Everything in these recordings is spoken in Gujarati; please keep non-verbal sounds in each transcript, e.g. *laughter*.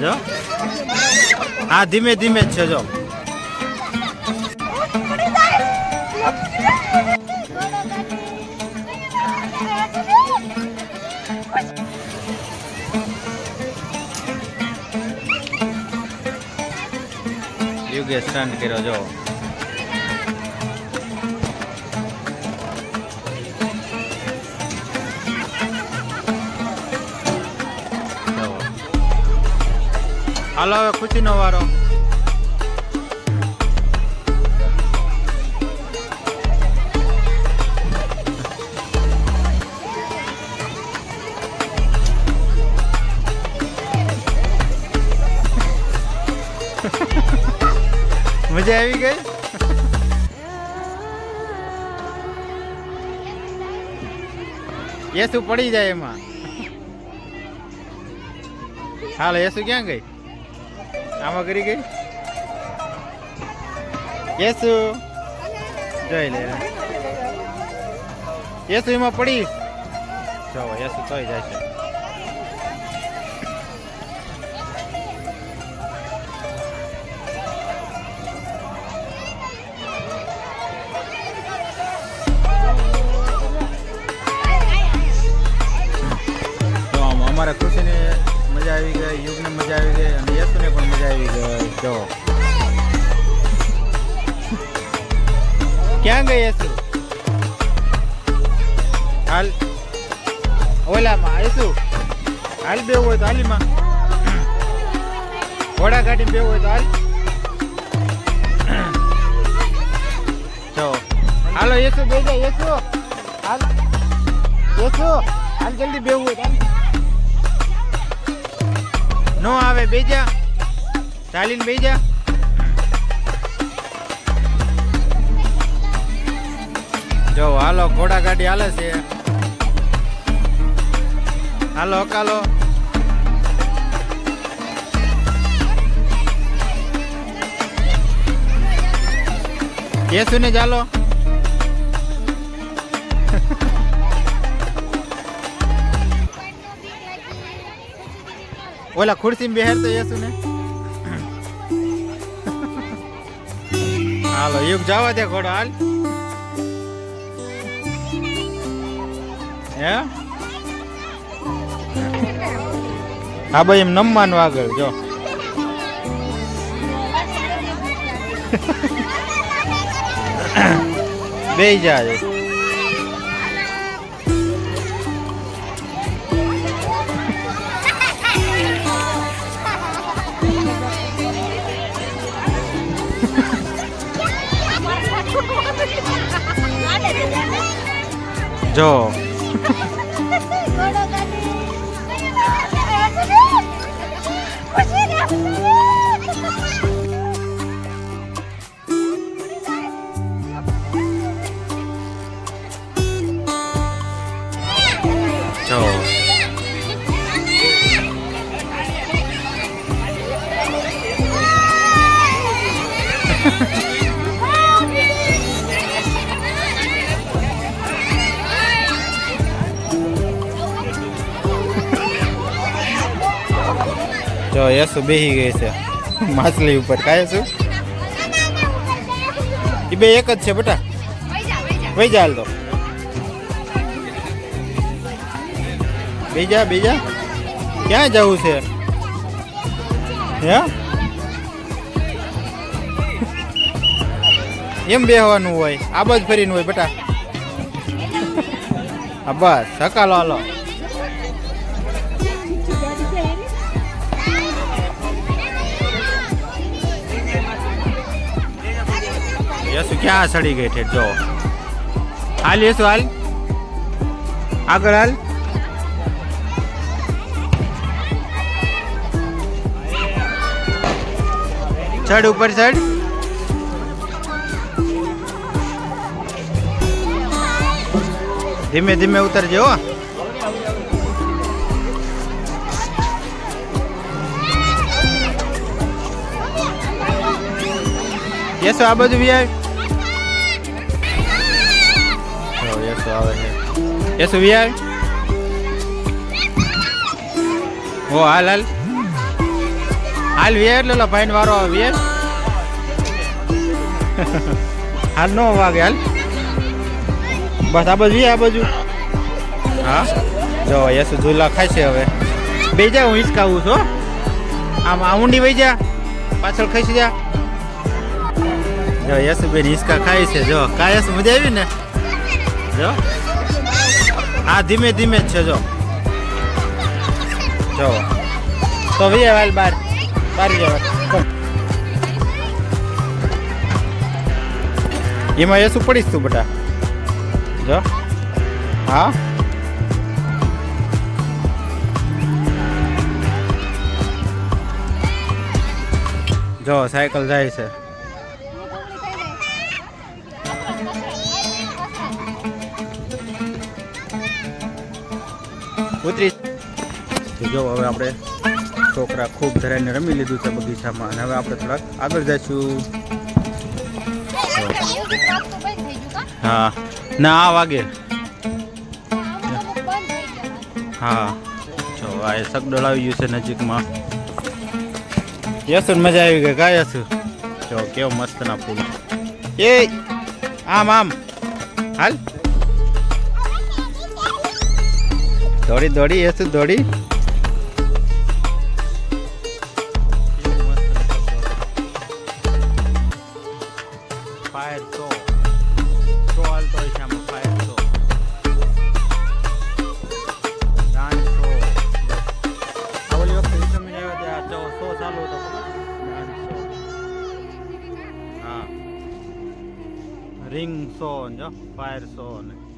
જો. હા ધીમે ધીમે છે જો. યુગે સ્ટન્ટ કર્યો જો. હાલો, હવે ખુશીનો વારો. *laughs* મજા આવી ગઈ? યેસુ પડી જાય એમાં. હાલ, યેસુ ક્યાં ગઈ? આમાં કરી ગઈ? યેસુ. જોઈ લે યેસુ એમાં પડી. જો, યેસુ તોય જાય છે. અમારા ખુશીને મજા આવી ગઈ, યુગને મજા આવી ગઈ અને યશુને પણ મજા આવી ગઈ. જો. ક્યાં ગઈ યશુ? હાલ. ઓલામાં, યશુ? હાલ બેવું હોય તો હાલીમાં. ઘોડા ગાડી બેવું હોય તો હાલ. જો. હાલો, યશુ બે જાય યશુ. હાલ. યશુ, હાલ જલ્દી બેવું હોય નો આવે બેજા ચાલીને બેજા જો. હાલો, ઘોડા ગાડી હાલે છે. હાલો, હકાલો. ને ચાલો ઓલા ખુરશી બેહેર તો યેસુ ને? હાલો, યુગ જવા દે ઘોડો, હાલ. હે? હા, ભાઈ, એમ નમવાનું આગળ, જો. બે જાય જો. *laughs* જો યસુ બેહી ગઈ છે માછલી ઉપર. કાય શું? એ બે એક જ છે બેટા. વહી જા તો. બીજા બીજા ક્યાં જવું છે? હે? એમ બેહવાનું હોય આ બાજ ફરીને હોય બેટા. આ બસ, હકાલો, હાલો. યસુ ક્યાં સડી ગઈ છે જો હાલ યસુ હાલ આગળ હાલ ચડ ઉપર ચડ ધીમે ધીમે ઉતરજો હો યસો આ બધું વી યસો આવે છે. યસો વી આવી હો હાલ હાલ. હાલ વે એટલે ઓલા ભાઈ વારો આવે વે *laughs* હાલ નો વાગે, હાલ. બસ, આ બાજુ આ બાજુ. હા? જો યસુ ઝૂલા છે હવે. બે જા, હું હિંચકાવું છું આમ, આ ઊંડી વહી જા. પાછળ ખસી જા. જો યસુબેન હિંચકા ખાય છે, જો. કા યસુ મજા આવી ને? જો હા. ધીમે ધીમે જ છે, જો. જો. તો ભાઈ હાલ બાર. જવા એમાં યસુ પડીશ તું બેટા. જો. હા. જો, સાયકલ જાય છે. ઉતરી તો જો હવે આપણે છોકરા ખૂબ ધરાઈને રમી લીધું છે બગીચામાં અને હવે આપણે થોડાક આગળ જઈશું. હા. ના આ વાગે. હા. જો આ સગડોળ આવી ગયું છે નજીકમાં. યસુન મજા આવી ગઈ કા યસુ જો કેવો મસ્ત ના ફૂલ. એ આમ આમ. હાલ. હતો ડાન્સ શો દોડી રિંગ સો જો ફાયર સો ને.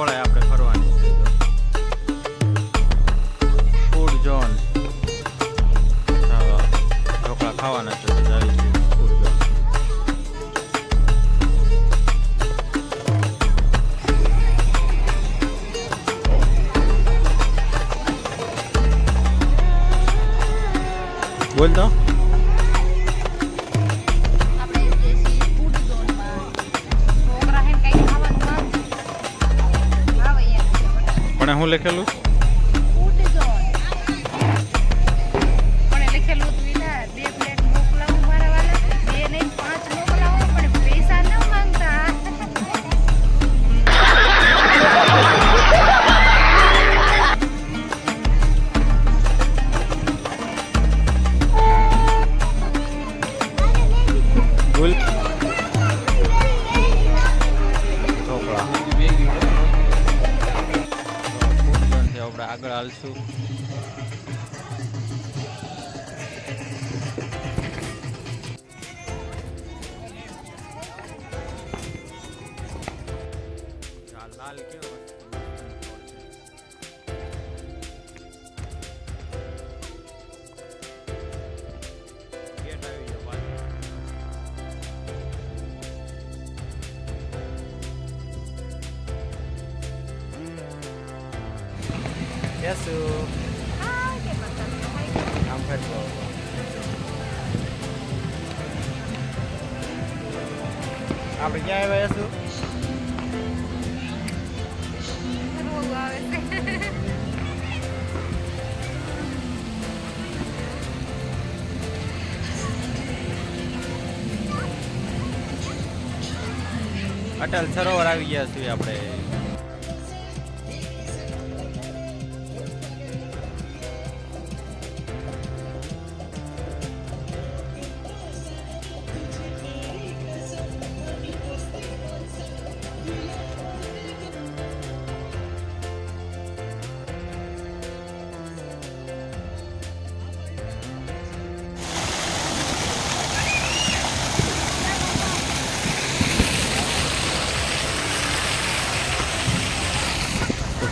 આખું આપણે ફરવાની. છે ફૂડ ઝોન ઢોકળા ખાવાના છે ઝોન બોલ તો. પણ હું લખેલું? આ લાલ કેવો ગેટ આવી ગયો પાછળ યસુ આપણે ક્યાં આવ્યા યસુ અટલ સરોવર આવી ગયા છીએ આપણે.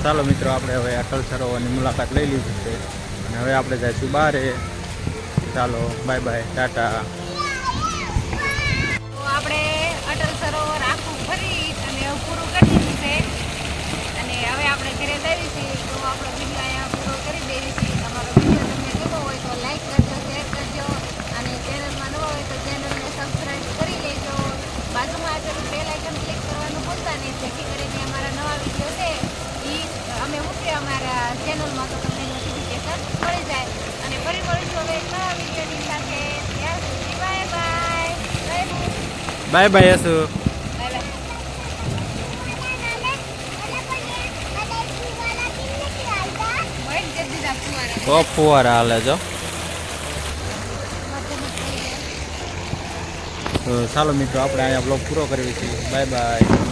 ચાલો મિત્રો, આપણે હવે અટલ સરોવરની મુલાકાત લઈ લીધી છે. અને હવે આપણે જઈશું બારે. ચાલો, બાય બાય, ટાટા. બાય બાય કરી દીધા ફુવારા હાલે જો. ચાલો મિત્રો, આપણે અહીંયા બ્લોગ પૂરો કરીએ છીએ બાય બાય.